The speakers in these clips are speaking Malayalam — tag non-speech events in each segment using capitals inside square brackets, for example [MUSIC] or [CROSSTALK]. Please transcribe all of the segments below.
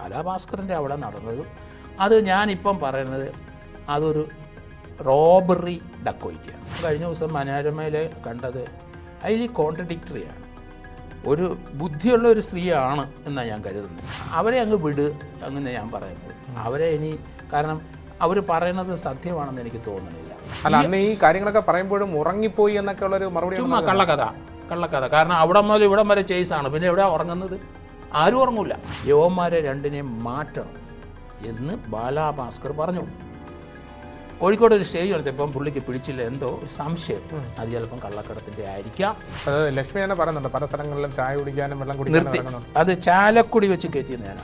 ബാലാഭാസ്കറിന്റെ അവിടെ നടന്നതും അത് ഞാനിപ്പം പറയുന്നത് അതൊരു റോബറി ഡക്കോയിറ്റിയാണ് കഴിഞ്ഞ ദിവസം മനോരമയിൽ കണ്ടത് അതിൽ കോൺട്രഡിക്ടറിയാണ് ഒരു ബുദ്ധിയുള്ള ഒരു സ്ത്രീയാണ് എന്നാണ് ഞാൻ കരുതുന്നത്. അവരെ അങ്ങ് വിട് അങ്ങനെ ഞാൻ പറയുന്നത്. അവരെ ഇനി കാരണം അവർ പറയുന്നത് സത്യമാണെന്ന് എനിക്ക് തോന്നുന്നില്ല. അല്ല അന്ന് ഈ കാര്യങ്ങളൊക്കെ പറയുമ്പോഴും ഉറങ്ങിപ്പോയി എന്നൊക്കെ ഉള്ളൊരു മറുപടി ചുമ്മാ കള്ളക്കഥ കള്ളക്കഥ. കാരണം അവിടെ മുതൽ ഇവിടം വരെ ചേസാണ് പിന്നെ എവിടെ ഉറങ്ങുന്നത്? ആരും ഉറങ്ങൂല. യോമാരെ രണ്ടിനെയും മാറ്റണം എന്ന് ബാലാഭാസ്കർ പറഞ്ഞു. കോഴിക്കോട് ഒരു സ്റ്റേജ് കളിച്ചപ്പം പുള്ളിക്ക് പിടിച്ചില്ല. എന്തോ ഒരു സംശയം. അത് ചിലപ്പം കള്ളക്കടത്തിന്റെ ആയിരിക്കാം. അത് ലക്ഷ്മി തന്നെ പറയുന്നുണ്ട്. പല സ്ഥലങ്ങളിലും ചായ കുടിക്കാനും വെള്ളം കുടിക്കാനും നിർത്തി. അത് ചാലക്കുടി വെച്ച് കയറ്റിയെന്നാണ്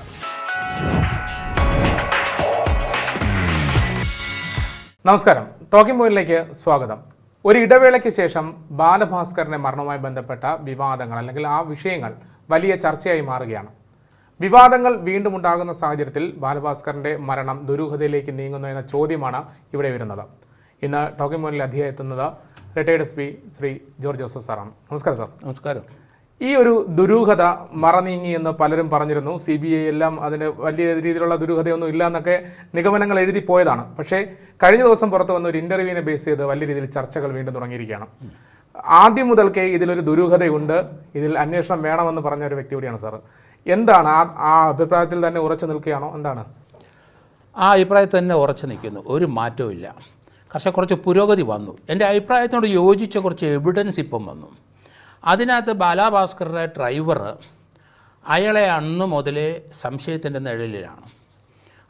നമസ്കാരം. ടോക്കിംഗ് പോയിന്റിലേക്ക് സ്വാഗതം. ഒരു ഇടവേളയ്ക്ക് ശേഷം ബാലഭാസ്കറിന്റെ മരണവുമായി ബന്ധപ്പെട്ട വിവാദങ്ങൾ അല്ലെങ്കിൽ ആ വിഷയങ്ങൾ വലിയ ചർച്ചയായി മാറുകയാണ്. വിവാദങ്ങൾ വീണ്ടും ഉണ്ടാകുന്ന സാഹചര്യത്തിൽ ബാലഭാസ്കറിന്റെ മരണം ദുരൂഹതയിലേക്ക് നീങ്ങുന്നു എന്ന ചോദ്യമാണ് ഇവിടെ വരുന്നത്. ഇന്ന് ടോക്കിംഗ് പോയിന്റിൽ അധികം എത്തുന്നത് retired S P Shri George Joseph സാറാണ്. നമസ്കാരം സാർ. നമസ്കാരം. ഈ ഒരു ദുരൂഹത മറനീങ്ങി എന്ന് പലരും പറഞ്ഞിരുന്നു. സി ബി ഐ എല്ലാം അതിന് വലിയ രീതിയിലുള്ള ദുരൂഹതയൊന്നും ഇല്ല എന്നൊക്കെ നിഗമനങ്ങൾ എഴുതി പോയതാണ്. പക്ഷേ കഴിഞ്ഞ ദിവസം പുറത്തു വന്ന ഒരു ഇന്റർവ്യൂവിനെ ബേസ് ചെയ്ത് വലിയ രീതിയിൽ ചർച്ചകൾ വീണ്ടും തുടങ്ങിയിരിക്കുകയാണ്. ആദ്യം മുതൽക്കേ ഇതിലൊരു ദുരൂഹതയുണ്ട്. ഇതിൽ അന്വേഷണം വേണമെന്ന് പറഞ്ഞ ഒരു വ്യക്തി കൂടിയാണ് സാർ എന്താണ് ആ ആ അഭിപ്രായത്തിൽ തന്നെ ഉറച്ചു നിൽക്കുകയാണോ? എന്താണ്? ആ അഭിപ്രായത്തിൽ തന്നെ ഉറച്ചു നിൽക്കുന്നു. ഒരു മാറ്റവും ഇല്ല. കർഷക കുറച്ച് പുരോഗതി വന്നു. എന്റെ അഭിപ്രായത്തിനോട് യോജിച്ച കുറച്ച് എവിഡൻസ് ഇപ്പം വന്നു. അതിനകത്ത് ബാലാഭാസ്കറുടെ ഡ്രൈവർ അയാളെ അന്ന് മുതലേ സംശയത്തിന്റെ നിഴലിലാണ്.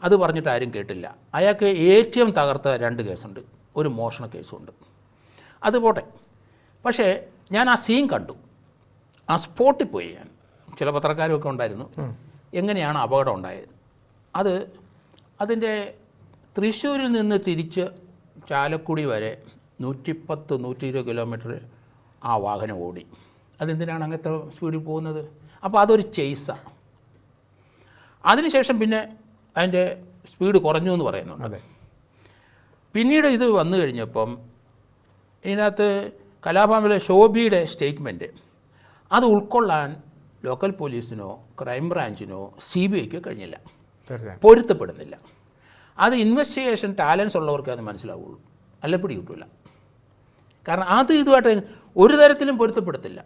അത് പറഞ്ഞിട്ട് ആരും കേട്ടില്ല. അയാൾക്ക് എ ടി എം തകർത്ത രണ്ട് കേസുണ്ട്. ഒരു മോഷണ കേസുണ്ട്. അത് പോട്ടെ. പക്ഷേ ഞാൻ ആ സീൻ കണ്ടു. ആ സ്പോട്ടിൽ പോയി ഞാൻ. ചില പത്രക്കാരുമൊക്കെ ഉണ്ടായിരുന്നു. എങ്ങനെയാണ് അപകടം ഉണ്ടായത്? അത് അതിന്റെ തൃശ്ശൂരിൽ നിന്ന് തിരിച്ച് ചാലക്കുടി വരെ നൂറ്റിപ്പത്ത് നൂറ്റി ഇരുപത് കിലോമീറ്റർ ആ വാഹനം ഓടി. അതെന്തിനാണ് അങ്ങനത്തെ സ്പീഡിൽ പോകുന്നത്? അപ്പോൾ അതൊരു ചെയ്സാണ് അതിനുശേഷം പിന്നെ അതിന്റെ സ്പീഡ് കുറഞ്ഞു എന്ന് പറയുന്നുണ്ട്. അതെ. പിന്നീട് ഇത് വന്നു കഴിഞ്ഞപ്പം ഇതിനകത്ത് കലാഭവനിലെ ശോഭിയുടെ സ്റ്റേറ്റ്മെന്റ്. അത് ഉൾക്കൊള്ളാൻ ലോക്കൽ പോലീസിനോ ക്രൈം ബ്രാഞ്ചിനോ സി ബി ഐക്കോ കഴിഞ്ഞില്ല. പൊരുത്തപ്പെടുന്നില്ല. അത് ഇൻവെസ്റ്റിഗേഷൻ ടാലൻസ് ഉള്ളവർക്ക് അത് മനസ്സിലാവുള്ളൂ. അല്ല പിടി കിട്ടില്ല കാരണം അത് ഇതുമായിട്ട് ഒരു തരത്തിലും പൊരുത്തപ്പെടുത്തില്ല.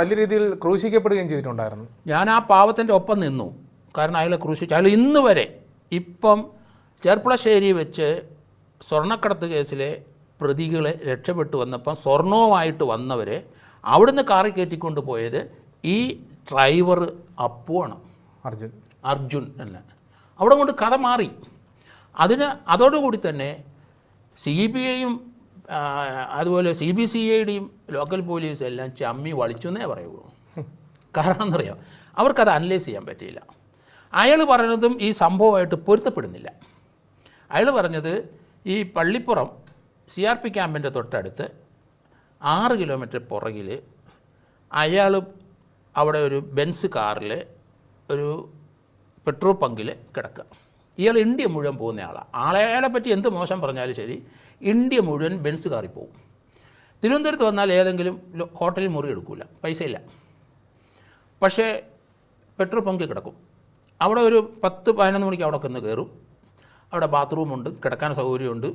വലിയ രീതിയിൽ ക്രൂശിക്കപ്പെടുകയും ചെയ്തിട്ടുണ്ടായിരുന്നു. ഞാൻ ആ പാവത്തിന്റെ ഒപ്പം നിന്നു. കാരണം അയാളെ ക്രൂശിച്ചു അയാൾ ഇന്ന് വരെ ഇപ്പം ചെർപ്പുളശ്ശേരി വെച്ച് സ്വർണക്കടത്ത് കേസിലെ പ്രതികളെ രക്ഷപ്പെട്ടു വന്നപ്പം സ്വർണവുമായിട്ട് വന്നവരെ അവിടുന്ന് കാറി കയറ്റിക്കൊണ്ട് പോയത് ഈ ഡ്രൈവർ അപ്പുവാണ് അർജുൻ. അർജുൻ അല്ല. അവിടെ കൊണ്ട് കഥ മാറി. അതിന് അതോടുകൂടി തന്നെ സി ബി ഐയും അതുപോലെ സി ബി സി ഐയുടെയും ലോക്കൽ പോലീസ് എല്ലാം ചമ്മി വളിച്ചു എന്നേ പറയുള്ളൂ. കാരണം എന്നറിയാം അവർക്കത് അനലൈസ് ചെയ്യാൻ പറ്റിയില്ല. അയാൾ പറഞ്ഞതും ഈ സംഭവമായിട്ട് പൊരുത്തപ്പെടുന്നില്ല. അയാൾ പറഞ്ഞത് ഈ പള്ളിപ്പുറം സി ആർ പി ക്യാമ്പിന്റെ തൊട്ടടുത്ത് ആറ് കിലോമീറ്റർ പുറകിൽ അയാൾ അവിടെ ഒരു ബെൻസ് കാറിൽ ഒരു പെട്രോൾ പങ്കിൽ കിടക്കുക. ഇയാൾ ഇന്ത്യ മുഴുവൻ പോകുന്ന ആളാണ് ആളെ പറ്റി എന്ത് മോശം പറഞ്ഞാലും ശരി ഇന്ത്യ മുഴുവൻ ബെൻസ് കാറി പോകും. തിരുവനന്തപുരത്ത് വന്നാൽ ഏതെങ്കിലും ഹോട്ടലിൽ മുറി എടുക്കില്ല പൈസയില്ല പക്ഷേ പെട്രോൾ പങ്കിൽ കിടക്കും. അവിടെ ഒരു പത്ത് പതിനൊന്ന് മണിക്ക് അവിടെ കയറും. അവിടെ ബാത്റൂമുണ്ട് കിടക്കാൻ സൗകര്യമുണ്ട്.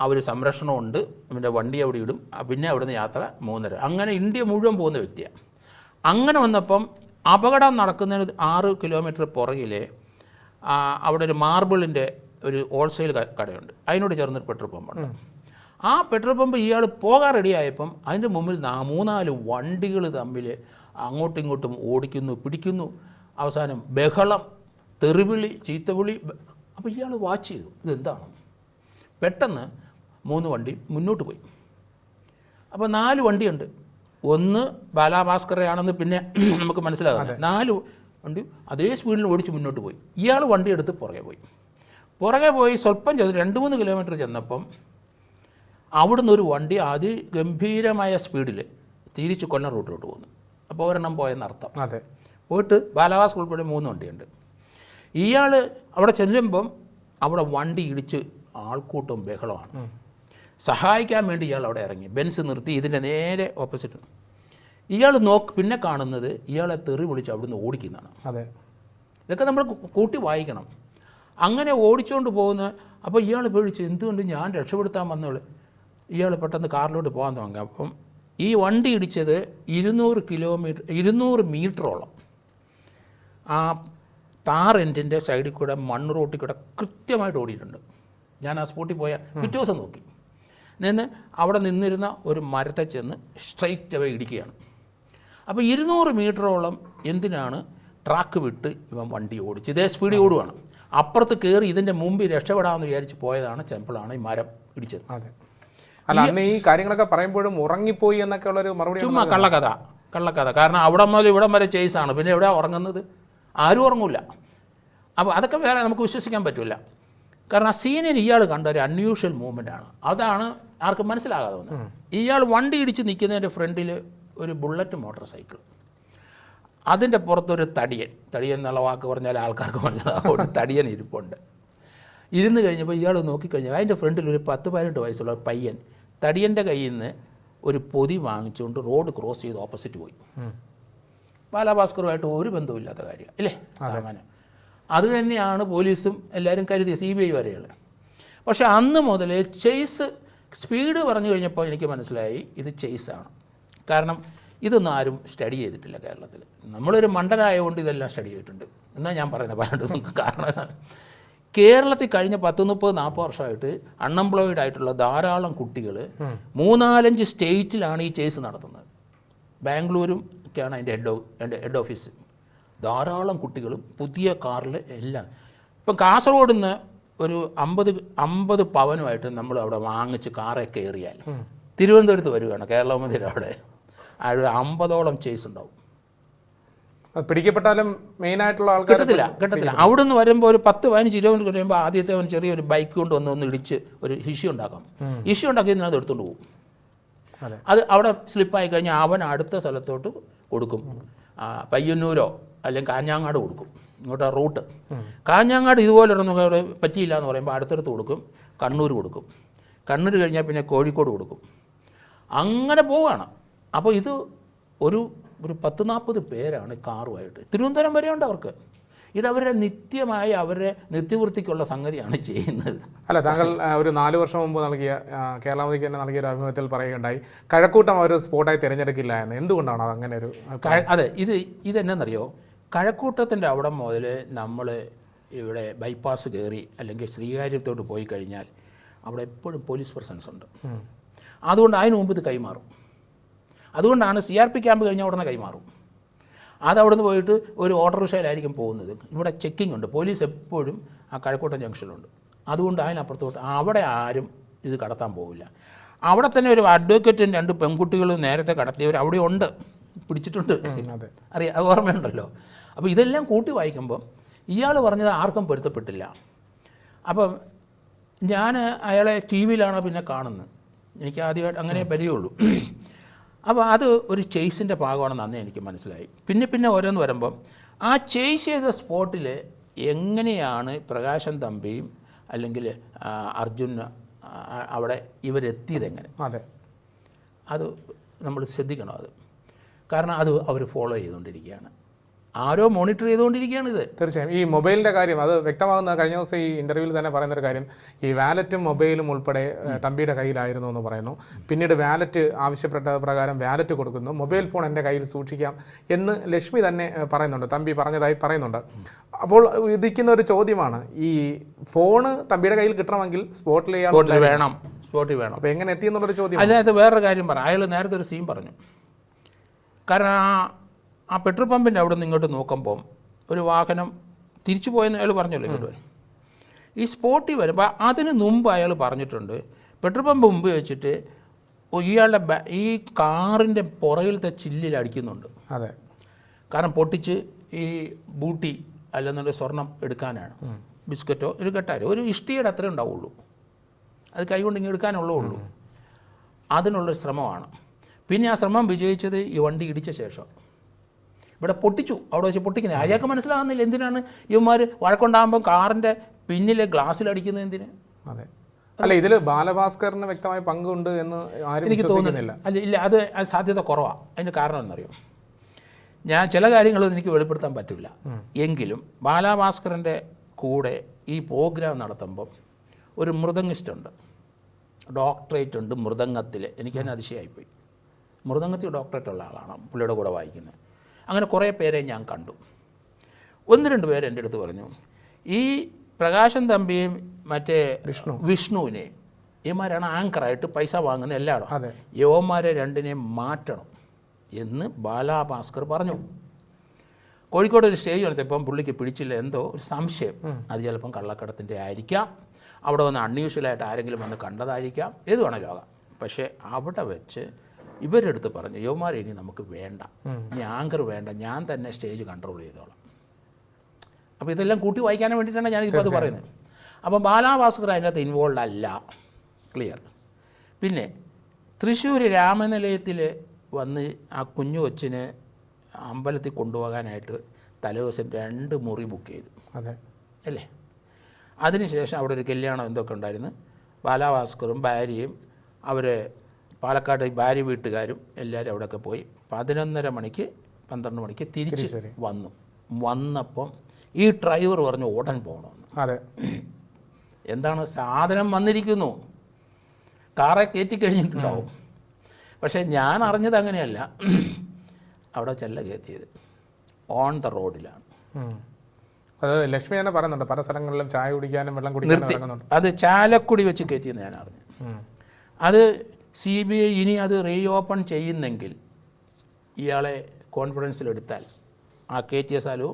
അവർ സംരക്ഷണമുണ്ട്. പിന്നെ വണ്ടി അവിടെ ഇടും. പിന്നെ അവിടുന്ന് യാത്ര മൂന്നര. അങ്ങനെ ഇന്ത്യ മുഴുവൻ പോകുന്ന വ്യക്തിയാണ് അങ്ങനെ വന്നപ്പം അപകടം നടക്കുന്നതിന് ആറ് കിലോമീറ്റർ പുറകിൽ അവിടെ ഒരു മാർബിളിന്റെ ഒരു ഹോൾസെയിൽ കടയുണ്ട്. അതിനോട് ചേർന്നൊരു പെട്രോൾ പമ്പുണ്ട്. ആ പെട്രോൾ പമ്പ് ഇയാൾ പോകാൻ റെഡിയായപ്പം അതിന്റെ മുമ്പിൽ മൂന്നാൽ വണ്ടികൾ തമ്മിൽ അങ്ങോട്ടും ഇങ്ങോട്ടും ഓടിക്കുന്നു പിടിക്കുന്നു. അവസാനം ബഹളം തെറിവിളി ചീത്തവിളി അപ്പോൾ ഇയാൾ വാച്ച് ചെയ്തു. ഇതെന്താണ്? പെട്ടെന്ന് മൂന്ന് വണ്ടി മുന്നോട്ട് പോയി. അപ്പോൾ നാല് വണ്ടിയുണ്ട്. ഒന്ന് ബാലാഭാസ്കറയാണെന്ന് പിന്നെ [CLEARS THROAT] നമുക്ക് മനസ്സിലാകുന്നത്. നാല് വണ്ടി അതേ സ്പീഡിൽ ഓടിച്ച് മുന്നോട്ട് പോയി. ഇയാൾ വണ്ടി എടുത്ത് പുറകെ പോയി. പുറകെ പോയി സ്വല്പം ചെന്ന് രണ്ട് മൂന്ന് കിലോമീറ്റർ ചെന്നപ്പം അവിടുന്ന് ഒരു വണ്ടി അതിഗംഭീരമായ സ്പീഡിൽ തിരിച്ച് കൊല്ലം റൂട്ടിലോട്ട് പോകുന്നു അപ്പോൾ ഒരെണ്ണം പോയെന്നർത്ഥം അതെ. പോയിട്ട് ബാലാവാസ് ഉൾപ്പെടെ മൂന്ന് വണ്ടിയുണ്ട്. ഇയാൾ അവിടെ ചെല്ലുമ്പം അവിടെ വണ്ടി ഇടിച്ച് ആൾക്കൂട്ടവും ബഹളമാണ്. സഹായിക്കാൻ വേണ്ടി ഇയാൾ അവിടെ ഇറങ്ങി. ബെൻസ് നിർത്തി ഇതിന്റെ നേരെ ഓപ്പോസിറ്റ് ഇയാൾ നോക്ക് പിന്നെ കാണുന്നത് ഇയാളെ തെറി വിളിച്ച് അവിടുന്ന് ഓടിക്കുന്നതാണ്. അതെ. ഇതൊക്കെ നമ്മൾ കൂട്ടി വായിക്കണം. അങ്ങനെ ഓടിച്ചുകൊണ്ട് പോകുന്ന അപ്പോൾ ഇയാൾ പേടിച്ച് എന്തുകൊണ്ട് ഞാൻ രക്ഷപ്പെടുത്താൻ വന്നോളൂ ഇയാൾ പെട്ടെന്ന് കാറിലോട്ട് പോകാൻ തുടങ്ങി. അപ്പം ഈ വണ്ടി ഇടിച്ചത് ഇരുന്നൂറ് കിലോമീറ്റർ ഇരുന്നൂറ് മീറ്ററോളം. ആ താർ എന്റിന്റെ സൈഡിൽ കൂടെ മണ്ണ് റോട്ടിൽ കൂടെ കൃത്യമായിട്ട് ഓടിയിട്ടുണ്ട്. ഞാൻ ആ സ്പോട്ടിൽ പോയ പിറ്റേ ദിവസം നോക്കി. നിന്ന് അവിടെ നിന്നിരുന്ന ഒരു മരത്തെ ചെന്ന് സ്ട്രൈറ്റ് അവ ഇടിക്കുകയാണ്. അപ്പോൾ ഇരുന്നൂറ് മീറ്ററോളം എന്തിനാണ് ട്രാക്ക് വിട്ട് ഇവൻ വണ്ടി ഓടിച്ച് ഇതേ സ്പീഡിൽ ഓടുകയാണ് അപ്പുറത്ത് കയറി ഇതിന്റെ മുമ്പിൽ രക്ഷപ്പെടാമെന്ന് വിചാരിച്ച് പോയതാണ് ചെമ്പിളാണ് ഈ മരം ഇടിച്ചത്. അതെ. അല്ല അന്ന് ഈ കാര്യങ്ങളൊക്കെ പറയുമ്പോഴും ഉറങ്ങിപ്പോയി എന്നൊക്കെ ഉള്ളൊരു മറുപടി ചുമ്മാ കള്ളക്കഥ കള്ളക്കഥ. കാരണം അവിടെ മുതൽ ഇവിടം വരെ ചേസാണ് പിന്നെ എവിടെയാണ് ഉറങ്ങുന്നത്? ആരും ഉറങ്ങില്ല അപ്പോൾ അതൊക്കെ വേറെ നമുക്ക് വിശ്വസിക്കാൻ പറ്റില്ല കാരണം ആ സീനിൽ ഇയാൾ കണ്ട ഒരു അൺയൂഷ്വൽ മൂവ്മെന്റ് ആണ്. അതാണ് ആർക്കും മനസ്സിലാകാതെ വന്നത്. ഇയാൾ വണ്ടി ഇടിച്ച് നിൽക്കുന്നതിന്റെ ഫ്രണ്ടിൽ ഒരു ബുള്ളറ്റ് മോട്ടോർ സൈക്കിൾ അതിന്റെ പുറത്തൊരു തടിയൻ തടിയൻ എന്നുള്ള വാക്ക് പറഞ്ഞാൽ ആൾക്കാർക്ക് മനസ്സിലാവും. ഒരു തടിയൻ ഇരിപ്പുണ്ട്. ഇരുന്ന് കഴിഞ്ഞപ്പോൾ ഇയാൾ നോക്കിക്കഴിഞ്ഞാൽ അതിന്റെ ഫ്രണ്ടിൽ ഒരു പത്ത് പതിനെട്ട് വയസ്സുള്ള ഒരു പയ്യൻ തടിയന്റെ കയ്യിൽ നിന്ന് ഒരു പൊതി വാങ്ങിച്ചുകൊണ്ട് റോഡ് ക്രോസ് ചെയ്ത് ഓപ്പോസിറ്റ് പോയി. ബാലാഭാസ്കറുമായിട്ട് ഒരു ബന്ധവുമില്ലാത്ത കാര്യം അല്ലേ സാമാന്യം. അത് തന്നെയാണ് പോലീസും എല്ലാവരും കരുതിയത് സി ബി ഐ വരെയുള്ള പക്ഷേ അന്ന് മുതൽ ചെയ്സ് സ്പീഡ് പറഞ്ഞു കഴിഞ്ഞപ്പോൾ എനിക്ക് മനസ്സിലായി ഇത് ചെയ്സാണ്. കാരണം ഇതൊന്നും ആരും സ്റ്റഡി ചെയ്തിട്ടില്ല കേരളത്തിൽ. നമ്മളൊരു മണ്ടനായതുകൊണ്ട് ഇതെല്ലാം സ്റ്റഡി ചെയ്തിട്ടുണ്ട്. എന്നാൽ ഞാൻ പറയുന്നത് പലയിടത്തും കാരണം കേരളത്തിൽ കഴിഞ്ഞ പത്ത് മുപ്പത് നാൽപ്പത് വർഷമായിട്ട് അൺഎംപ്ലോയിഡ് ആയിട്ടുള്ള ധാരാളം കുട്ടികൾ മൂന്നാലഞ്ച് സ്റ്റേറ്റിലാണ് ഈ കേസ് നടത്തുന്നത്. ബാംഗ്ലൂരും ഒക്കെയാണ് അതിന്റെ ഹെഡ് ഹെഡ് ഓഫീസ്. ധാരാളം കുട്ടികൾ പുതിയ കാറിൽ എല്ലാം. ഇപ്പം കാസർഗോഡ് നിന്ന് ഒരു അമ്പത് അമ്പത് പവനുമായിട്ട് നമ്മൾ അവിടെ വാങ്ങിച്ച് കാറെ കയറിയാൽ തിരുവനന്തപുരത്ത് വരികയാണ് കേരളമതിൽ അവിടെ. അവിടെ അമ്പതോളം ചേസ് ഉണ്ടാവും. പിടിക്കപ്പെട്ടാലും മെയിനായിട്ടുള്ള ആൾക്കാർ കിട്ടത്തില്ല കിട്ടത്തില്ല. അവിടെ നിന്ന് വരുമ്പോൾ ഒരു പത്ത് പതിനഞ്ച് ഇരുപത് കഴിയുമ്പോൾ ആദ്യത്തെ അവൻ ചെറിയൊരു ബൈക്ക് കൊണ്ട് വന്ന് ഒന്ന് ഇടിച്ച് ഒരു ഹിഷി ഉണ്ടാക്കാം. ഇഷ്യൂ ഉണ്ടാക്കി അത് എടുത്തുകൊണ്ട് പോകും. അത്. അവിടെ സ്ലിപ്പായി കഴിഞ്ഞാൽ അവൻ അടുത്ത സ്ഥലത്തോട്ട് കൊടുക്കും. പയ്യന്നൂരോ അല്ലെങ്കിൽ കാഞ്ഞാങ്ങാട് കൊടുക്കും. ഇങ്ങോട്ട് ആ റൂട്ട്. കാഞ്ഞാങ്ങാട് ഇതുപോലൊരെണ്ണം അവിടെ പറ്റിയില്ല എന്ന് പറയുമ്പോൾ അടുത്തടുത്ത് കൊടുക്കും. കണ്ണൂർ കൊടുക്കും. കണ്ണൂർ കഴിഞ്ഞാൽ പിന്നെ കോഴിക്കോട് കൊടുക്കും. അങ്ങനെ പോവുകയാണ് അപ്പോൾ ഇത് ഒരു ഒരു പത്ത് നാൽപ്പത് പേരാണ് കാറുമായിട്ട്. തിരുവനന്തപുരം വരെയുണ്ട് അവർക്ക്. ഇത് അവരുടെ നിത്യമായ അവരുടെ നിത്യവൃത്തിക്കുള്ള സംഗതിയാണ് ചെയ്യുന്നത്. അല്ല താങ്കൾ ഒരു നാല് വർഷം മുമ്പ് നൽകിയ കേരളാമതിക്ക് തന്നെ നൽകിയ ഒരു അഭിമുഖത്തിൽ പറയുകയുണ്ടായി. കഴക്കൂട്ടം അവർ സ്പോട്ടായി തിരഞ്ഞെടുക്കില്ല എന്ന്. എന്തുകൊണ്ടാണ് അത് അങ്ങനെ ഒരു അതെ ഇത് ഇതെന്നറിയോ? കഴക്കൂട്ടത്തിന്റെ അവിടെ മുതൽ നമ്മൾ ഇവിടെ ബൈപ്പാസ് കയറി അല്ലെങ്കിൽ ശ്രീകാര്യത്തോട്ട് പോയി കഴിഞ്ഞാൽ അവിടെ എപ്പോഴും പോലീസ് പ്രസൻസ് ഉണ്ട്. അതുകൊണ്ട് അതിന് മുമ്പ് ഇത് കൈമാറും. അതുകൊണ്ടാണ് സി ആർ പി ക്യാമ്പ് കഴിഞ്ഞാൽ ഉടനെ കൈമാറും. അത് അവിടെ നിന്ന് പോയിട്ട് ഒരു ഓട്ടോറിക്ഷയിലായിരിക്കും പോകുന്നത്. ഇവിടെ ചെക്കിംഗ് ഉണ്ട്. പോലീസ് എപ്പോഴും ആ കഴക്കൂട്ടം ജംഗ്ഷനിലുണ്ട് അതുകൊണ്ട് അതിനപ്പുറത്തോട്ട് അവിടെ ആരും ഇത് കടത്താൻ പോവില്ല. അവിടെ തന്നെ ഒരു അഡ്വക്കേറ്റും രണ്ട് പെൺകുട്ടികളും നേരത്തെ കടത്തിയവർ അവിടെ ഉണ്ട്. പിടിച്ചിട്ടുണ്ട്. അറിയാം അത് ഓർമ്മയുണ്ടല്ലോ. അപ്പോൾ ഇതെല്ലാം കൂട്ടി വായിക്കുമ്പോൾ ഇയാൾ പറഞ്ഞത് ആർക്കും പൊരുത്തപ്പെട്ടില്ല. അപ്പം ഞാൻ അയാളെ ടി വിയിലാണ് പിന്നെ കാണുന്നത്? എനിക്ക് ആദ്യമായിട്ട് അങ്ങനെ പരിചയമുള്ളൂ. അപ്പോൾ അത് ഒരു ചേസിന്റെ ഭാഗമാണെന്ന് അന്നേ എനിക്ക് മനസ്സിലായി. പിന്നെ പിന്നെ ഓരോന്ന് വരുമ്പം ആ ചേയ്സ് ചെയ്ത സ്പോട്ടിൽ എങ്ങനെയാണ് പ്രകാശൻ തമ്പിയും അല്ലെങ്കിൽ അർജുന അവിടെ ഇവരെത്തിയത് അവിടെ ഇവരെത്തിയതെങ്ങനെ അതെ. അത് നമ്മൾ ശ്രദ്ധിക്കണം അത്. കാരണം അത് അവർ ഫോളോ ചെയ്തുകൊണ്ടിരിക്കുകയാണ്. ആരോ മോണിറ്റർ ചെയ്തുകൊണ്ടിരിക്കുകയാണ് ഇത് തീർച്ചയായും. ഈ മൊബൈലിന്റെ കാര്യം അത് വ്യക്തമാകുന്ന കഴിഞ്ഞ ദിവസം ഈ ഇന്റർവ്യൂവിൽ തന്നെ പറയുന്ന ഒരു കാര്യം ഈ വാലറ്റും മൊബൈലും ഉൾപ്പെടെ തമ്പിയുടെ കയ്യിലായിരുന്നു എന്ന് പറയുന്നു. പിന്നീട് വാലറ്റ് ആവശ്യപ്പെട്ട പ്രകാരം വാലറ്റ് കൊടുക്കുന്നു. മൊബൈൽ ഫോൺ എന്റെ കയ്യിൽ സൂക്ഷിക്കാം എന്ന് ലക്ഷ്മി തന്നെ പറയുന്നുണ്ട്. തമ്പി പറഞ്ഞതായി പറയുന്നുണ്ട്. അപ്പോൾ ഉദിക്കുന്ന ഒരു ചോദ്യമാണ് ഈ ഫോണ് തമ്പിയുടെ കയ്യിൽ കിട്ടണമെങ്കിൽ സ്പോട്ടിൽ ചെയ്യാൻ സ്പോട്ടിൽ വേണം. സ്പോട്ടിൽ വേണം. അപ്പോൾ എങ്ങനെ എത്തി എന്നുള്ളൊരു ചോദ്യം അതിനകത്ത് വേറൊരു കാര്യം പറയാം. അയാൾ നേരത്തെ ഒരു സീൻ പറഞ്ഞു. കാരണം ആ പെട്രോൾ പമ്പിന്റെ അവിടെ നിന്ന് ഇങ്ങോട്ട് നോക്കുമ്പം ഒരു വാഹനം തിരിച്ചു പോയെന്ന് അയാൾ പറഞ്ഞല്ലോ ഇങ്ങോട്ട് വരും ഈ സ്പോട്ടിൽ വരുമ്പോൾ അതിന് മുമ്പ് അയാൾ പറഞ്ഞിട്ടുണ്ട് പെട്രോൾ പമ്പ് മുമ്പ് വെച്ചിട്ട് ഇയാളുടെ ഈ കാറിന്റെ പുറകിലത്തെ ചില്ലിൽ അടിക്കുന്നുണ്ട്. അതെ. കാരണം പൊട്ടിച്ച് ഈ ബൂട്ടി അല്ലെന്നുണ്ടെങ്കിൽ സ്വർണം എടുക്കാനാണ്. ബിസ്ക്കറ്റോ ഒരു കെട്ടാരോ ഒരു ഇഷ്ടിയുടെ അത്രേ ഉണ്ടാവുള്ളൂ. അത് കൈകൊണ്ട് ഇങ്ങനെ എടുക്കാനുള്ളൂ ഉള്ളൂ. അതിനുള്ളൊരു ശ്രമമാണ്. പിന്നെ ആ ശ്രമം വിജയിച്ചത് ഈ വണ്ടി ഇടിച്ച ശേഷം. ഇവിടെ പൊട്ടിച്ചു. അവിടെ വെച്ച് പൊട്ടിക്കുന്നത്. അയാൾക്ക് മനസ്സിലാകുന്നില്ല. എന്തിനാണ് ഇവന്മാർ വഴക്കുണ്ടാകുമ്പോൾ കാറിന്റെ പിന്നിലെ ഗ്ലാസ്സിലടിക്കുന്നത് എന്തിന്? അതെ. അല്ല ഇതിൽ ബാലഭാസ്കറിന് വ്യക്തമായ പങ്കുണ്ട് എന്ന് ആരും എനിക്ക് തോന്നുന്നില്ല അല്ല ഇല്ല അത് സാധ്യത കുറവാണ് അതിന് കാരണം എന്നറിയോ ഞാൻ ചില കാര്യങ്ങളൊന്നും എനിക്ക് വെളിപ്പെടുത്താൻ പറ്റില്ല. എങ്കിലും ബാലാഭാസ്കറിന്റെ കൂടെ ഈ പ്രോഗ്രാം നടത്തുമ്പം ഒരു മൃദംഗിസ്റ്റുണ്ട് ഡോക്ടറേറ്റ് ഉണ്ട് മൃദംഗത്തിൽ എനിക്ക് തന്നെ അതിശയമായിപ്പോയി മൃദംഗത്തിൽ ഡോക്ടറേറ്റ് ഉള്ള ആളാണ്. പുള്ളിയുടെ കൂടെ വായിക്കുന്നത്. അങ്ങനെ കുറേ പേരെ ഞാൻ കണ്ടു. ഒന്ന് രണ്ട് പേര് എന്റെ അടുത്ത് പറഞ്ഞു ഈ പ്രകാശൻ തമ്പിയും മറ്റേ വിഷ്ണു. വിഷ്ണുവിനെയും ഇവന്മാരാണ് ആങ്കറായിട്ട് പൈസ വാങ്ങുന്ന എല്ലാവരും. യവന്മാരെ രണ്ടിനെയും മാറ്റണം എന്ന് ബാലാഭാസ്കർ പറഞ്ഞു. കോഴിക്കോട് ഒരു സ്റ്റേജ് നടത്തിയപ്പം പുള്ളിക്ക് പിടിച്ചില്ല എന്തോ ഒരു സംശയം. അത് ചിലപ്പം കള്ളക്കടത്തിന്റെ ആയിരിക്കാം. അവിടെ വന്ന് അൺയൂഷ്വലായിട്ട് ആരെങ്കിലും വന്ന് കണ്ടതായിരിക്കാം. ഏത് വേണമല്ലോ ആകാം. പക്ഷേ അവിടെ വെച്ച് ഇവരുടെ അടുത്ത് പറഞ്ഞു യുവമാരെ ഇനി നമുക്ക് വേണ്ട. ഇനി ആങ്കർ വേണ്ട. ഞാൻ തന്നെ സ്റ്റേജ് കൺട്രോൾ ചെയ്തോളാം. അപ്പോൾ ഇതെല്ലാം കൂട്ടി വായിക്കാനും വേണ്ടിയിട്ടാണ് ഞാനിപ്പോൾ അത് പറയുന്നത്. അപ്പോൾ ബാലാഭാസ്കർ അതിനകത്ത് ഇൻവോൾവ് അല്ല. ക്ലിയർ പിന്നെ തൃശ്ശൂർ രാമനിലയത്തിൽ വന്ന് ആ കുഞ്ഞു കൊച്ചിന് അമ്പലത്തിൽ കൊണ്ടുപോകാനായിട്ട് തലേദിവസം രണ്ട് മുറി ബുക്ക് ചെയ്തു. അതെ. അല്ലേ? അതിനുശേഷം അവിടെ ഒരു കല്യാണം എന്തൊക്കെ ഉണ്ടായിരുന്നു? ബാലാഭാസ്കറും ഭാര്യയും അവർ പാലക്കാട് ഭാര്യ വീട്ടുകാരും എല്ലാവരും അവിടെയൊക്കെ പോയി പതിനൊന്നര മണിക്ക് പന്ത്രണ്ട് മണിക്ക് തിരിച്ച് വന്നു. വന്നപ്പം ഈ ഡ്രൈവർ പറഞ്ഞു ഉടൻ പോകണമെന്ന്. അതെ. എന്താണ്? സാധനം വന്നിരിക്കുന്നു. കാറെ കയറ്റി കഴിഞ്ഞിട്ടുണ്ടാവും. പക്ഷേ ഞാൻ അറിഞ്ഞത് അങ്ങനെയല്ല. അവിടെ ചെല്ല കയറ്റിയത്. ഓൺ ദ റോഡിലാണ്. അത് ലക്ഷ്മി തന്നെ പറയുന്നുണ്ട്. പല സ്ഥലങ്ങളിലും ചായ കുടിക്കാനും വെള്ളം കുടിക്കാനും അത് ചാലക്കുടി വെച്ച് കയറ്റിയെന്ന് ഞാൻ അറിഞ്ഞു. അത് സി ബി ഐ ഇനി അത് റീ ഓപ്പൺ ചെയ്യുന്നെങ്കിൽ ഇയാളെ കോൺഫിഡൻസിലെടുത്താൽ ആ കെ ടി എസ് ആലു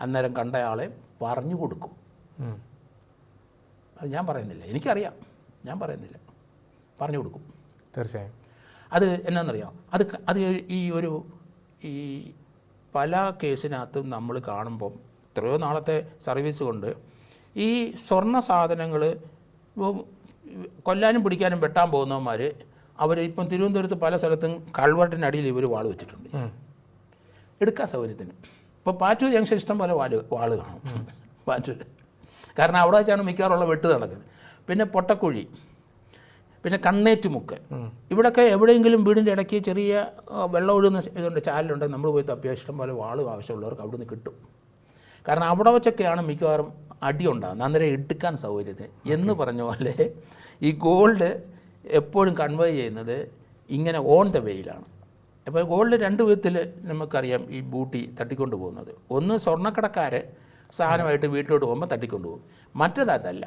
അന്നേരം കണ്ടയാളെ പറഞ്ഞു കൊടുക്കും. അത് ഞാൻ പറയുന്നില്ല. എനിക്കറിയാം. ഞാൻ പറയുന്നില്ല. പറഞ്ഞു കൊടുക്കും. തീർച്ചയായും. അത് എന്നാണെന്നറിയാം അത് അത് ഈ ഒരു ഈ പല കേസിനകത്തും നമ്മൾ കാണുമ്പം എത്രയോ നാളത്തെ സർവീസ് കൊണ്ട് ഈ സ്വർണ സാധനങ്ങൾ കൊല്ലാനും പിടിക്കാനും വെട്ടാൻ പോകുന്നവന്മാർ അവർ ഇപ്പം തിരുവനന്തപുരത്ത് പല സ്ഥലത്തും കൾവട്ടിനടിയിൽ ഇവർ വാൾ വെച്ചിട്ടുണ്ട്. എടുക്കാൻ സൗകര്യത്തിന്. ഇപ്പോൾ പാറ്റൂർ ജംഗ്ഷൻ ഇഷ്ടം പോലെ വാൽ വാൾ കാണും. പാറ്റൂർ കാരണം അവിടെ വെച്ചാണ് മിക്കവാറുള്ള വെട്ട് നടക്കുന്നത്. പിന്നെ പൊട്ടക്കുഴി പിന്നെ കണ്ണേറ്റുമുക്ക് ഇവിടെയൊക്കെ എവിടെയെങ്കിലും വീടിന്റെ ഇടയ്ക്ക് ചെറിയ വെള്ളം ഒഴുകുന്ന ഇതുണ്ട് ചാലുണ്ടെങ്കിൽ നമ്മൾ പോയി തപ്പിയ ഇഷ്ടം പോലെ വാളും ആവശ്യമുള്ളവർക്ക് അവിടെ നിന്ന് കിട്ടും. കാരണം അവിടെ വെച്ചൊക്കെയാണ് മിക്കവാറും അടി ഉണ്ടാകുന്നത്. അന്നേരം എടുക്കാൻ സൗകര്യത്തിന്. എന്ന് പറഞ്ഞ പോലെ ഈ ഗോൾഡ് എപ്പോഴും കൺവേ ചെയ്യുന്നത് ഇങ്ങനെ ഓൺ ദ വേയിലാണ് അപ്പോൾ ഗോൾഡ് രണ്ട് വിധത്തിൽ നമുക്കറിയാം ഈ ബൂട്ടി തട്ടിക്കൊണ്ട് പോകുന്നത്. ഒന്ന് സ്വർണക്കടക്കാർ സാധനമായിട്ട് വീട്ടിലോട്ട് പോകുമ്പോൾ തട്ടിക്കൊണ്ട് പോകും. മറ്റേത് അതല്ല.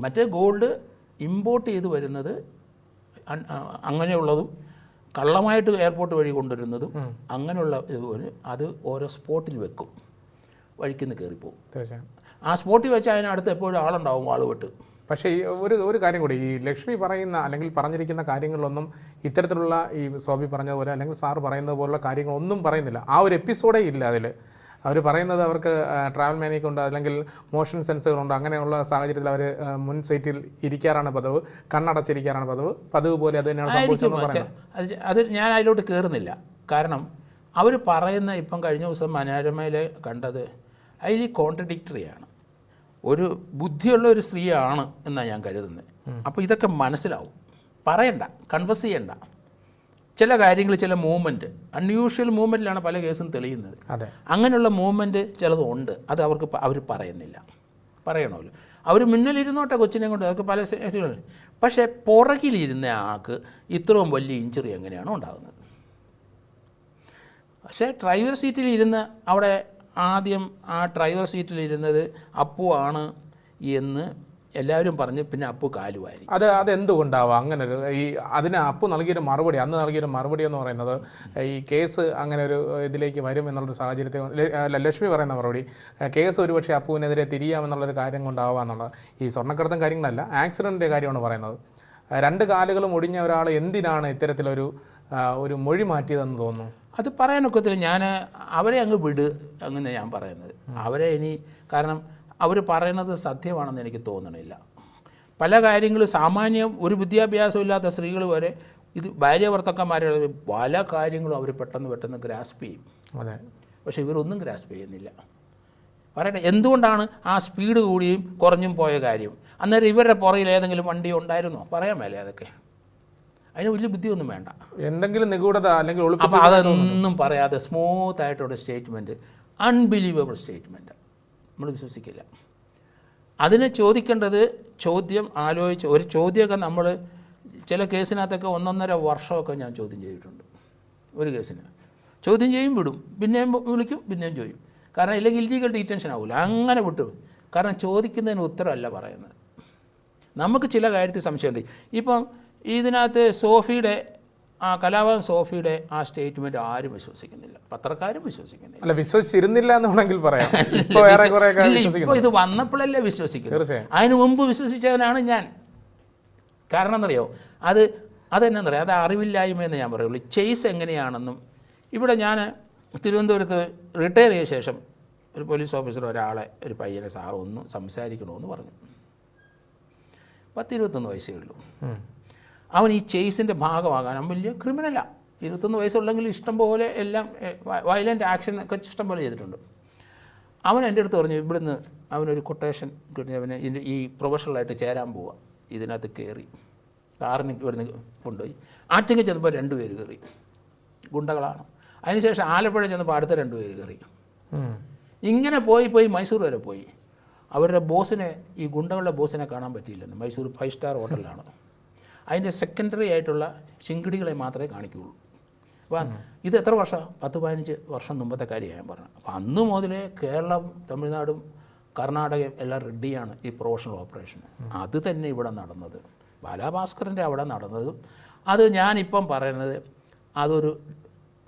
മറ്റേ ഗോൾഡ് ഇമ്പോർട്ട് ചെയ്ത് വരുന്നത് അങ്ങനെയുള്ളതും കള്ളമായിട്ട് എയർപോർട്ട് വഴി കൊണ്ടുവരുന്നതും അങ്ങനെയുള്ള ഇതുപോലെ അത് ഓരോ സ്പോട്ടിൽ വെക്കും. വഴിക്കുന്ന് കയറിപ്പോവും തീർച്ചയായും. ആ സ്പോട്ടിൽ വെച്ച് അതിനടുത്ത് എപ്പോഴും ആളുണ്ടാവും ആളുപെട്ട് പക്ഷേ ഈ ഒരു ഒരു കാര്യം കൂടി. ഈ ലക്ഷ്മി പറയുന്ന അല്ലെങ്കിൽ പറഞ്ഞിരിക്കുന്ന കാര്യങ്ങളിലൊന്നും ഇത്തരത്തിലുള്ള ഈ സ്വാമി പറഞ്ഞതുപോലെ അല്ലെങ്കിൽ സാർ പറയുന്നത് പോലുള്ള കാര്യങ്ങളൊന്നും പറയുന്നില്ല. ആ ഒരു എപ്പിസോഡേ ഇല്ല അതിൽ അവർ പറയുന്നത് അവർക്ക് ട്രാവൽ ഉണ്ട് അല്ലെങ്കിൽ മോഷൻ സെൻസുകളുണ്ട് അങ്ങനെയുള്ള സാഹചര്യത്തിൽ അവർ മുൻ സീറ്റിൽ ഇരിക്കാറാണ് പതിവ്. കണ്ണടച്ചിരിക്കാറാണ് പതിവ്. പതിവ് പോലെ അത് തന്നെയാണ് അത് ഞാൻ അതിലോട്ട് കയറുന്നില്ല കാരണം അവർ പറയുന്ന ഇപ്പം കഴിഞ്ഞ ദിവസം മനോരമയിൽ കണ്ടത് അതിൽ കോൺട്രഡിക്ടറിയാണ് ഒരു ബുദ്ധിയുള്ള ഒരു സ്ത്രീയാണ് എന്നാണ് ഞാൻ കരുതുന്നത്. അപ്പോൾ ഇതൊക്കെ മനസ്സിലാവും. പറയണ്ട കൺവേഴ്സ് ചെയ്യണ്ട. ചില കാര്യങ്ങൾ ചില മൂവ്മെന്റ് അൺയൂഷ്വൽ മൂവ്മെന്റിലാണ് പല കേസും തെളിയുന്നത്. അങ്ങനെയുള്ള മൂവ്മെന്റ് ചിലതുണ്ട് അത് അവർക്ക് അവർ പറയുന്നില്ല. പറയണമല്ലോ. അവർ മുന്നിലിരുന്നോട്ടെ കൊച്ചിനെ കൊണ്ട് അതൊക്കെ പല പക്ഷേ പുറകിലിരുന്ന ആൾക്ക് ഇത്രയും വലിയ ഇഞ്ചുറി എങ്ങനെയാണോ ഉണ്ടാകുന്നത്. പക്ഷേ ഡ്രൈവർ സീറ്റിൽ ഇരുന്ന് അവിടെ ആദ്യം ആ ഡ്രൈവർ സീറ്റിലിരുന്നത് അപ്പു ആണ് എന്ന് എല്ലാവരും പറഞ്ഞ് പിന്നെ അപ്പു കാലുവായി അത് അതെന്തുകൊണ്ടാവാം? അങ്ങനെ ഒരു ഈ അതിന് അപ്പു നൽകിയൊരു മറുപടി അന്ന് നൽകിയൊരു മറുപടി എന്ന് പറയുന്നത് ഈ കേസ് അങ്ങനെ ഒരു ഇതിലേക്ക് വരും എന്നുള്ളൊരു സാഹചര്യത്തെ അല്ല, ലക്ഷ്മി പറയുന്ന മറുപടി കേസ് ഒരുപക്ഷെ അപ്പുവിനെതിരെ തിരിയാമെന്നുള്ളൊരു കാര്യം കൊണ്ടാവാന്നുള്ളത്. ഈ സ്വർണക്കടത്തും കാര്യങ്ങളല്ല ആക്സിഡന്റിന്റെ കാര്യമാണ് പറയുന്നത്. രണ്ട് കാലുകളും ഒടിഞ്ഞ ഒരാൾ എന്തിനാണ് ഇത്തരത്തിലൊരു ഒരു മൊഴി മാറ്റിയതെന്ന് തോന്നുന്നു? അത് പറയാനൊക്കത്തില്ല. ഞാൻ അവരെ അങ്ങ് വിട് അങ്ങനെ ഞാൻ പറയുന്നത്. അവരെ ഇനി കാരണം അവർ പറയുന്നത് സത്യമാണെന്ന് എനിക്ക് തോന്നണില്ല. പല കാര്യങ്ങളും സാമാന്യം ഒരു വിദ്യാഭ്യാസം ഇല്ലാത്ത സ്ത്രീകൾ വരെ ഇത് ഭാര്യ ഭർത്തക്കന്മാരുടെ പല കാര്യങ്ങളും അവർ പെട്ടെന്ന് പെട്ടെന്ന് ഗ്രാസ്പ് ചെയ്യും. അതെ. പക്ഷേ ഇവരൊന്നും ഗ്രാസ്പ് ചെയ്യുന്നില്ല. പറയട്ടെ എന്തുകൊണ്ടാണ് ആ സ്പീഡ് കൂടിയും കുറഞ്ഞും പോയ കാര്യം? അന്നേരം ഇവരുടെ പുറയിൽ ഏതെങ്കിലും വണ്ടി ഉണ്ടായിരുന്നോ? പറയാൻ മേലെ അതൊക്കെ. അതിന് വലിയ ബുദ്ധിയൊന്നും വേണ്ട. എന്തെങ്കിലും നിഗൂഢത അല്ലെങ്കിൽ അപ്പോൾ അതൊന്നും പറയാതെ സ്മൂത്ത് ആയിട്ടുള്ള സ്റ്റേറ്റ്മെന്റ് അൺബിലീവബിൾ സ്റ്റേറ്റ്മെന്റ് നമ്മൾ വിശ്വസിക്കില്ല. അതിന് ചോദിക്കേണ്ടത് ചോദ്യം ആലോചിച്ച് ഒരു ചോദ്യമൊക്കെ നമ്മൾ ചില കേസിനകത്തൊക്കെ ഒന്നൊന്നര വർഷമൊക്കെ ഞാൻ ചോദ്യം ചെയ്തിട്ടുണ്ട്. ഒരു കേസിന്. ചോദ്യം ചെയ്യും വിടും. പിന്നെയും വിളിക്കും പിന്നെയും ചോദിക്കും. കാരണം ഇല്ലെങ്കിൽ ഇല്ലീഗൽ ഡീറ്റൻഷൻ ആവില്ല അങ്ങനെ വിട്ടു. കാരണം ചോദിക്കുന്നതിന് ഉത്തരമല്ല പറയുന്നത്. നമുക്ക് ചില കാര്യത്തിൽ സംശയമുണ്ട്. ഇപ്പം ഇതിനകത്ത് സോഫിയുടെ ആ കലാഭവൻ സോഫിയുടെ ആ സ്റ്റേറ്റ്മെന്റ് ആരും വിശ്വസിക്കുന്നില്ല. പത്രക്കാരും വിശ്വസിക്കുന്നില്ല. അല്ല വിശ്വസിച്ചിരുന്നില്ല എന്ന് വേണമെങ്കിൽ പറയാം. ഇപ്പൊ ഏറെ കുറെ ഇല്ല, ഇപ്പൊ ഇത് വന്നപ്പോഴല്ലേ വിശ്വസിക്കുന്നത്. അതിന് മുമ്പ് വിശ്വസിച്ചവനാണ് ഞാൻ. കാരണം എന്നറിയോ അത് അതെന്നറിയാം അത് അറിവില്ലായ്മ എന്ന് ഞാൻ പറയുള്ളൂ. ചെയ്സ് എങ്ങനെയാണെന്നും. ഇവിടെ ഞാൻ തിരുവനന്തപുരത്ത് റിട്ടയർ ചെയ്ത ശേഷം ഒരു പോലീസ് ഓഫീസർ ഒരാളെ ഒരു പയ്യനെ സാർ ഒന്ന് സംസാരിക്കണമെന്ന് പറഞ്ഞു. പത്തിരുപത്തൊന്ന് വയസ്സേ ഉള്ളൂ. അവൻ ഈ ചേസിന്റെ ഭാഗമാകാൻ അവൻ വലിയ ക്രിമിനലാണ് ഇരുപത്തൊന്ന് വയസ്സുള്ളെങ്കിൽ ഇഷ്ടം പോലെ എല്ലാം വയലന്റ് ആക്ഷൻ ഒക്കെ ഇഷ്ടം പോലെ ചെയ്തിട്ടുണ്ട്. അവൻ എന്റെ അടുത്ത് പറഞ്ഞു ഇവിടുന്ന് അവനൊരു കൊട്ടേഷൻ കിട്ടി അവന് ഇതിന്റെ ഈ പ്രൊഫഷണലായിട്ട് ചേരാൻ പോവുക ഇതിനകത്ത് കയറി കാറിന് ഇവിടുന്ന് കൊണ്ടുപോയി. ആറ്റിങ്ങ ചെന്നപ്പോൾ രണ്ട് പേര് കയറി ഗുണ്ടകളാണ്. അതിനുശേഷം ആലപ്പുഴ ചെന്നപ്പോൾ അടുത്ത രണ്ട് പേര് കയറി ഇങ്ങനെ പോയി പോയി മൈസൂർ വരെ പോയി. അവരുടെ ബോസിനെ ഈ ഗുണ്ടകളുടെ ബോസിനെ കാണാൻ പറ്റിയില്ലെന്ന്. മൈസൂർ ഫൈവ് സ്റ്റാർ ഹോട്ടലിലാണ് അതിന്റെ സെക്കൻഡറി ആയിട്ടുള്ള ചിങ്കിടികളെ മാത്രമേ കാണിക്കുകയുള്ളൂ. അപ്പം ഇത് എത്ര വർഷം? പത്ത് പതിനഞ്ച് വർഷം മുമ്പത്തെ കാര്യമാണ് ഞാൻ പറഞ്ഞത്. അപ്പം അന്ന് മുതലേ കേരളം തമിഴ്നാടും കർണാടകയും എല്ലാം റെഡിയാണ് ഈ പ്രൊഫഷണൽ ഓപ്പറേഷൻ അത് തന്നെ ഇവിടെ നടന്നത്. ബാലാഭാസ്കറിന്റെ അവിടെ നടന്നതും അത് ഞാനിപ്പം പറയുന്നത് അതൊരു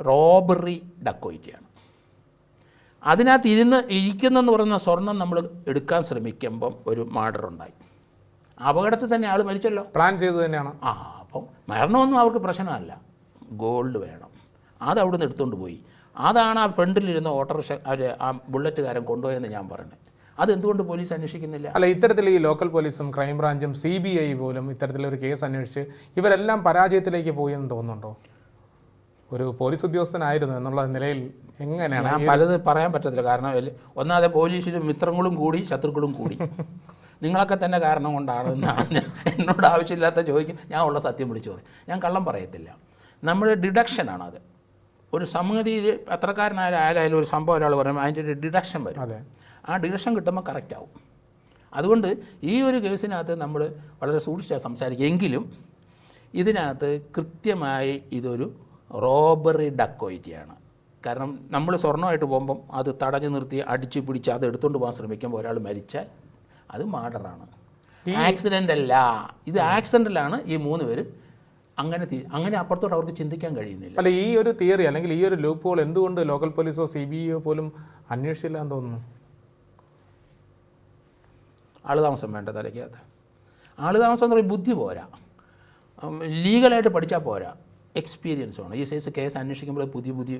റോബറി ഡക്കോയിറ്റിയാണ്. അതിനകത്ത് ഇരുന്ന് ഇരിക്കുന്നെന്ന് പറയുന്ന സ്വർണം നമ്മൾ എടുക്കാൻ ശ്രമിക്കുമ്പം ഒരു മാർഡർ ഉണ്ടായി. അപകടത്തിൽ തന്നെ ആൾ മരിച്ചല്ലോ. പ്ലാൻ ചെയ്ത് തന്നെയാണ്. ആ അപ്പം മരണമൊന്നും അവർക്ക് പ്രശ്നമല്ല. ഗോൾഡ് വേണം. അത് അവിടുന്ന് എടുത്തുകൊണ്ട് പോയി. അതാണ് ആ ഫ്രണ്ടിലിരുന്ന ഓട്ടോറിക്ഷ അവർ ആ ബുള്ളറ്റുകാരൻ കൊണ്ടുപോയെന്ന് ഞാൻ പറഞ്ഞത് അതെന്തുകൊണ്ട് പോലീസ് അന്വേഷിക്കുന്നില്ല? അല്ല ഇത്തരത്തിൽ ഈ ലോക്കൽ പോലീസും ക്രൈംബ്രാഞ്ചും സി ബി ഐ പോലും ഇത്തരത്തിലൊരു കേസ് അന്വേഷിച്ച് ഇവരെല്ലാം പരാജയത്തിലേക്ക് പോയി എന്ന് തോന്നുന്നുണ്ടോ? ഒരു പോലീസ് ഉദ്യോഗസ്ഥനായിരുന്നു എന്നുള്ള നിലയിൽ എങ്ങനെയാണ് ഞാൻ പലത് പറയാൻ പറ്റത്തില്ല. കാരണം ഒന്നാമതെ പോലീസിലും മിത്രങ്ങളും കൂടി ശത്രുക്കളും കൂടി. [LAUGHS] നിങ്ങളൊക്കെ തന്നെ കാരണം കൊണ്ടാണ് എന്നാണ് ഞാൻ- എന്നോട് ആവശ്യമില്ലാത്ത ചോദിക്കും ഞാൻ ഉള്ള സത്യം വിളിച്ചു പറയും. ഞാൻ കള്ളം പറയത്തില്ല. നമ്മൾ ഡിഡക്ഷനാണത് ഒരു സംഗതി പത്രക്കാരനായാലും ആയാലും ഒരു സംഭവം ഒരാൾ പറയുമ്പോൾ അതിന്റെ ഒരു ഡിഡക്ഷൻ വരും. അതെ. ആ ഡിഡക്ഷൻ കിട്ടുമ്പോൾ കറക്റ്റ് ആവും. അതുകൊണ്ട് ഈ ഒരു കേസിനകത്ത് നമ്മൾ വളരെ സൂക്ഷിച്ചാണ് സംസാരിക്കുക. എങ്കിലും ഇതിനകത്ത് കൃത്യമായി ഇതൊരു റോബറി ഡക്കോയിറ്റിയാണ് കാരണം നമ്മൾ സ്വർണമായിട്ട് പോകുമ്പം അത് തടഞ്ഞു നിർത്തി അടിച്ചു പിടിച്ച് അത് എടുത്തുകൊണ്ട് പോകാൻ ശ്രമിക്കുമ്പോൾ ഒരാൾ മരിച്ചാൽ അത് മാർഡറാണ് ആക്സിഡന്റ് അല്ല ഇത് ആക്സിഡന്റിലാണ് ഈ മൂന്ന് പേരും അങ്ങനെ അങ്ങനെ അപ്പുറത്തോട്ട് അവർക്ക് ചിന്തിക്കാൻ കഴിയുന്നില്ല. അല്ല ഈ ഒരു തിയറി അല്ലെങ്കിൽ ഈ ഒരു ലൂപ്പ് ഹോൾ എന്തുകൊണ്ട് ലോക്കൽ പോലീസോ സി ബി ഐയോ പോലും അന്വേഷിച്ചില്ല എന്ന് തോന്നുന്നു? ആളുതാമസം വേണ്ട തലയ്ക്കകത്ത്. ആളുതാമസം എന്ന് പറയുമ്പോൾ ബുദ്ധി പോരാ. ലീഗലായിട്ട് പഠിച്ചാൽ പോരാ. എക്സ്പീരിയൻസ് വേണം. ഈ സൈസ് കേസ് അന്വേഷിക്കുമ്പോൾ പുതിയ പുതിയ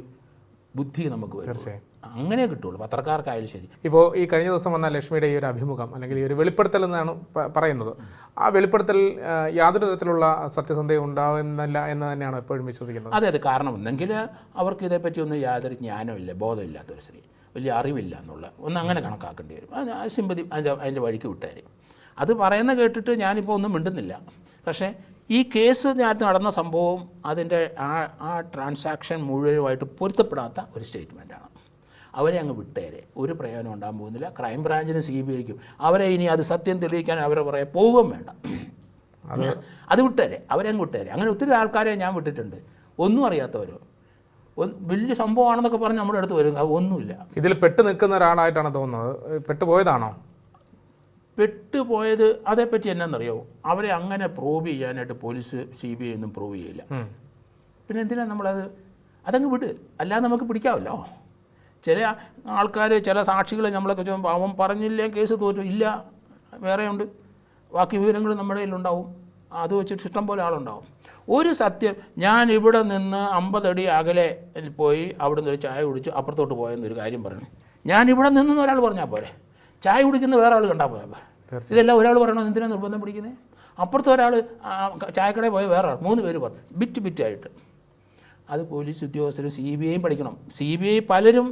ബുദ്ധി നമുക്ക് വരും തീർച്ചയായും. അങ്ങനെ കിട്ടുള്ളൂ. പത്രക്കാർക്കായാലും ശരി. ഇപ്പോൾ ഈ കഴിഞ്ഞ ദിവസം വന്ന ലക്ഷ്മിയുടെ ഈ ഒരു അഭിമുഖം അല്ലെങ്കിൽ ഈ ഒരു വെളിപ്പെടുത്തൽ എന്നാണ് പറയുന്നത്. ആ വെളിപ്പെടുത്തൽ യാതൊരു തരത്തിലുള്ള സത്യസന്ധത ഉണ്ടാകുന്നില്ല എന്ന് തന്നെയാണ് എപ്പോഴും വിശ്വസിക്കുന്നത്? അതെ അതെ. കാരണം ഒന്നെങ്കിൽ അവർക്ക് ഇതേപ്പറ്റി ഒന്നും യാതൊരു ജ്ഞാനമില്ല ബോധമില്ലാത്ത ഒരു സ്ത്രീ. വലിയ അറിവില്ല എന്നുള്ള. ഒന്ന് അങ്ങനെ കണക്കാക്കേണ്ടി വരും. അത് ആ സിമ്പതി അതിന്റെ അതിന്റെ വഴിക്ക് വിട്ടായിരിക്കും അത് പറയുന്ന കേട്ടിട്ട് ഞാനിപ്പോൾ ഒന്നും മിണ്ടുന്നില്ല. പക്ഷേ ഈ കേസ് ഞാൻ നടന്ന സംഭവം അതിന്റെ ആ ആ ട്രാൻസാക്ഷൻ മുഴുവനുമായിട്ട് പൊരുത്തപ്പെടാത്ത ഒരു സ്റ്റേറ്റ്മെന്റാണ് അവരെ അങ്ങ് വിട്ടേരെ. ഒരു പ്രയോജനം ഉണ്ടാകാൻ പോകുന്നില്ല. ക്രൈം ബ്രാഞ്ചിനും സി ബി ഐക്കും അവരെ ഇനി അത് സത്യം തെളിയിക്കാൻ അവരെ പറയാൻ പോവുകയും വേണ്ട. അത് വിട്ടേരെ. അവരെ അങ്ങ് വിട്ടേരെ. അങ്ങനെ ഒത്തിരി ആൾക്കാരെ ഞാൻ വിട്ടിട്ടുണ്ട്. ഒന്നും അറിയാത്തവരോ. വലിയ സംഭവമാണെന്നൊക്കെ പറഞ്ഞ് നമ്മുടെ അടുത്ത് വരും. ഒന്നുമില്ല. ഇതിൽ പെട്ട് നിൽക്കുന്ന ഒരാളായിട്ടാണ് തോന്നുന്നത്. പെട്ടുപോയതാണോ പെട്ടുപോയത് അതേപ്പറ്റി എന്നാണെന്നറിയോ അവരെ അങ്ങനെ പ്രൂവ് ചെയ്യാനായിട്ട് പോലീസ് സി ബി ഐ ഒന്നും പ്രൂവ് ചെയ്യില്ല. പിന്നെ എന്തിനാണ് നമ്മളത്? അതങ്ങ് വിട്. അല്ലാതെ നമുക്ക് പിടിക്കാമല്ലോ ചില ആൾക്കാർ ചില സാക്ഷികളെ നമ്മളൊക്കെ അവൻ പറഞ്ഞില്ല കേസ് തോറ്റു. ഇല്ല വേറെയുണ്ട്. ബാക്കി വിവരങ്ങൾ നമ്മുടെ കയ്യിലുണ്ടാവും. അത് വെച്ചിട്ട് ഇഷ്ടം പോലെ ആളുണ്ടാവും. ഒരു സത്യം ഞാൻ ഇവിടെ നിന്ന് അമ്പതടി അകലെ പോയി അവിടെ നിന്ന് ഒരു ചായ കുടിച്ച് അപ്പുറത്തോട്ട് പോയെന്നൊരു കാര്യം പറഞ്ഞു. ഞാൻ ഇവിടെ നിന്നെന്ന് ഒരാൾ പറഞ്ഞാൽ പോരെ? ചായ കുടിക്കുന്ന വേറെ ആൾ കണ്ടാൽ പോയാൽ ഇതെല്ലാം ഒരാൾ പറയണത് എന്തിനാണ് നിർബന്ധം പിടിക്കുന്നത് അപ്പുറത്ത് ഒരാൾ ചായക്കടയിൽ പോയ വേറെ ആൾ മൂന്ന് പേര് പറഞ്ഞു. ബിറ്റ് ബിറ്റായിട്ട് അത് പോലീസ് ഉദ്യോഗസ്ഥരും സി ബി ഐയും പഠിക്കണം. സി ബി ഐ പലരും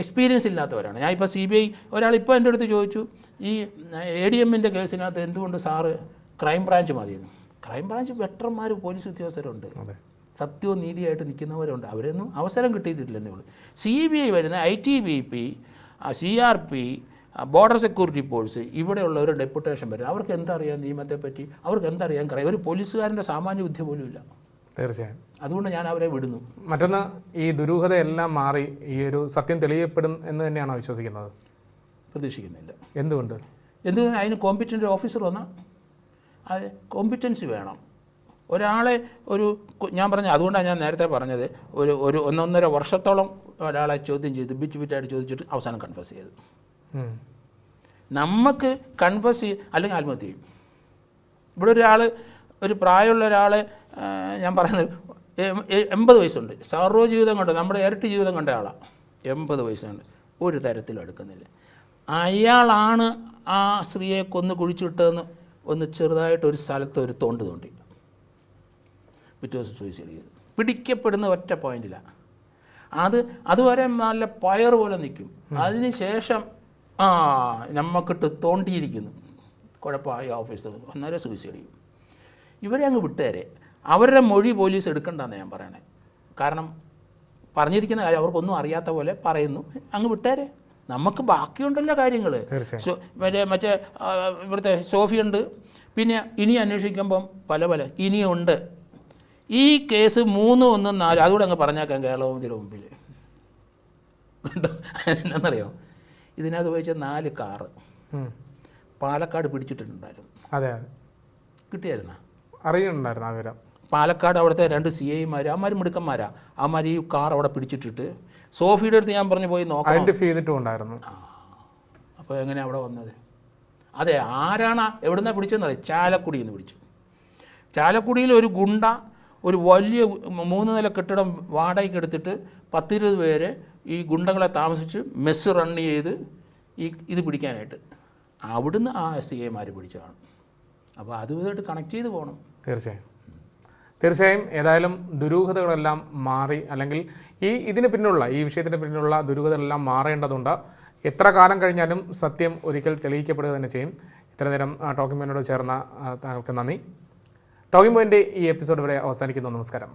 എക്സ്പീരിയൻസ് ഇല്ലാത്തവരാണ്. ഞാൻ ഇപ്പോൾ സി ബി ഐ ഒരാൾ ഇപ്പോൾ എന്റെ അടുത്ത് ചോദിച്ചു ഈ എ ഡി എമ്മിന്റെ കേസിനകത്ത് എന്തുകൊണ്ട് സാറ് ക്രൈം ബ്രാഞ്ച് മതിയെന്ന്? ക്രൈംബ്രാഞ്ച് വെട്ടർമാർ പോലീസ് ഉദ്യോഗസ്ഥരുണ്ട്. സത്യവും നീതിയായിട്ട് നിൽക്കുന്നവരുണ്ട്. അവരൊന്നും അവസരം കിട്ടിയിട്ടില്ലെന്നേ ഉള്ളൂ. സി ബി ഐ വരുന്ന I T B P C R P border security force ഇവിടെയുള്ള ഒരു ഡെപ്യൂട്ടേഷൻ വരും അവർക്ക് എന്തറിയാം നിയമത്തെപ്പറ്റി? അവർക്ക് എന്തറിയാം കറിയാം ഒരു പോലീസുകാരന്റെ സാമാന്യ ബുദ്ധി പോലും ഇല്ല. തീർച്ചയായും. അതുകൊണ്ട് ഞാൻ അവരെ വിടുന്നു. മറ്റൊന്ന് ഈ ദുരൂഹതയെല്ലാം മാറി ഈ ഒരു സത്യം തെളിയപ്പെടും എന്ന് തന്നെയാണോ വിശ്വസിക്കുന്നത്? പ്രതീക്ഷിക്കുന്നില്ല. എന്തുകൊണ്ട്? എന്തുകൊണ്ട്? അതിന് കോമ്പിറ്റന്റ് ഓഫീസർ വന്നാൽ അത് കോമ്പിറ്റൻസി വേണം. ഒരാളെ ഒരു ഞാൻ പറഞ്ഞ അതുകൊണ്ടാണ് ഞാൻ നേരത്തെ പറഞ്ഞത് ഒരു ഒരു ഒന്നൊന്നര വർഷത്തോളം ഒരാളെ ചോദ്യം ചെയ്ത് ബിറ്റ് ബിറ്റായിട്ട് ചോദിച്ചിട്ട് അവസാനം കൺഫ്യൂസ് ചെയ്തു. നമുക്ക് കൺഫസ് ചെയ്യും അല്ലെങ്കിൽ ആത്മഹത്യ ചെയ്യും. ഇവിടെ ഒരാൾ ഒരു പ്രായമുള്ള ഒരാളെ ഞാൻ പറയുന്നത് എൺപത് വയസ്സുണ്ട്. സർവ ജീവിതം കൊണ്ട് നമ്മുടെ ഇരട്ടി ജീവിതം കണ്ട ആളാണ് എൺപത് വയസ്സുണ്ട് ഒരു തരത്തിലും എടുക്കുന്നില്ല അയാളാണ് ആ സ്ത്രീയെ കൊന്ന് കുഴിച്ചിട്ടതെന്ന് ഒന്ന് ചെറുതായിട്ട് ഒരു സ്ഥലത്ത് ഒരു തോണ്ട് തോണ്ടി. പിറ്റേ ദിവസം സൂയിസൈഡ് ചെയ്തു. പിടിക്കപ്പെടുന്ന ഒറ്റ പോയിന്റിലാണ് അത് അതുവരെ നല്ല പയർ പോലെ നിൽക്കും. അതിന് ശേഷം ആ നമ്മക്കിട്ട് തോണ്ടിയിരിക്കുന്നു. കുഴപ്പമായി ഓഫീസർ അന്നേരം സൂയിസൈഡ് ചെയ്യും. ഇവരെ അങ്ങ് വിട്ടേരെ അവരുടെ മൊഴി പോലീസ് എടുക്കണ്ടെന്ന് ഞാൻ പറയണേ. കാരണം പറഞ്ഞിരിക്കുന്ന കാര്യം അവർക്കൊന്നും അറിയാത്ത പോലെ പറയുന്നു. അങ്ങ് വിട്ടേരെ നമുക്ക് ബാക്കിയുണ്ടല്ലോ കാര്യങ്ങൾ മറ്റേ മറ്റേ ഇവിടുത്തെ സോഫിയുണ്ട് പിന്നെ ഇനി അന്വേഷിക്കുമ്പം പല പല. ഇനിയുണ്ട് ഈ കേസ് മൂന്ന് ഒന്ന് നാല് അതുകൂടെ അങ്ങ് പറഞ്ഞേക്കാം കേരളത്തിന്റെ മുമ്പിൽ കണ്ടോ [LAUGHS] എന്നറിയോ? ഇതിനകത്ത് ഉപയോഗിച്ച നാല് കാറ്. പാലക്കാട് പിടിച്ചിട്ടുണ്ടായിരുന്നു. അതെ. കിട്ടിയായിരുന്ന? അറിയുന്നുണ്ടായിരുന്നു ആ വിവരം പാലക്കാട് അവിടുത്തെ രണ്ട് സി ഐമാർ അമ്മമാര് മിടുക്കന്മാരാ. അമ്മമാര് ഈ കാർ അവിടെ പിടിച്ചിട്ടിട്ട് സോഫിയുടെ അടുത്ത് ഞാൻ പറഞ്ഞു പോയി നോക്കാം ഐഡന്റിഫൈ ചെയ്തിട്ടും ഉണ്ടായിരുന്നു. അപ്പോൾ എങ്ങനെയാണ് അവിടെ വന്നത്? അതെ ആരാണ് എവിടുന്ന പിടിച്ചതെന്ന് അറിയാം ചാലക്കുടിയിൽ നിന്ന് പിടിച്ചു. ചാലക്കുടിയിൽ ഒരു ഗുണ്ട ഒരു വലിയ മൂന്ന് നില കെട്ടിടം വാടകയ്ക്ക് എടുത്തിട്ട് പത്തിരുപത് പേര് ഈ ഗുണ്ടകളെ താമസിച്ച് മെസ്സ് റൺ ചെയ്ത് ഈ ഇത് പിടിക്കാനായിട്ട്. അവിടുന്ന് ആ എസ് ഐമാർ പിടിച്ചതാണ്. അപ്പോൾ അതുമായിട്ട് കണക്ട് ചെയ്ത് പോകണം തീർച്ചയായും. തീർച്ചയായും ഏതായാലും ദുരൂഹതകളെല്ലാം മാറി അല്ലെങ്കിൽ ഈ ഇതിന് പിന്നിലുള്ള ഈ വിഷയത്തിന് പിന്നിലുള്ള ദുരൂഹതകളെല്ലാം മാറേണ്ടതുണ്ട്. എത്ര കാലം കഴിഞ്ഞാലും സത്യം ഒരിക്കൽ തെളിയിക്കപ്പെടുക തന്നെ ചെയ്യും. ഇത്ര നേരം ടോക്കിംഗ് പോയിനോട് ചേർന്ന താങ്കൾക്ക് നന്ദി. ടോക്കിംഗ് പോയിന്റെ ഈ എപ്പിസോഡ് ഇവിടെ അവസാനിക്കുന്നു. നമസ്കാരം.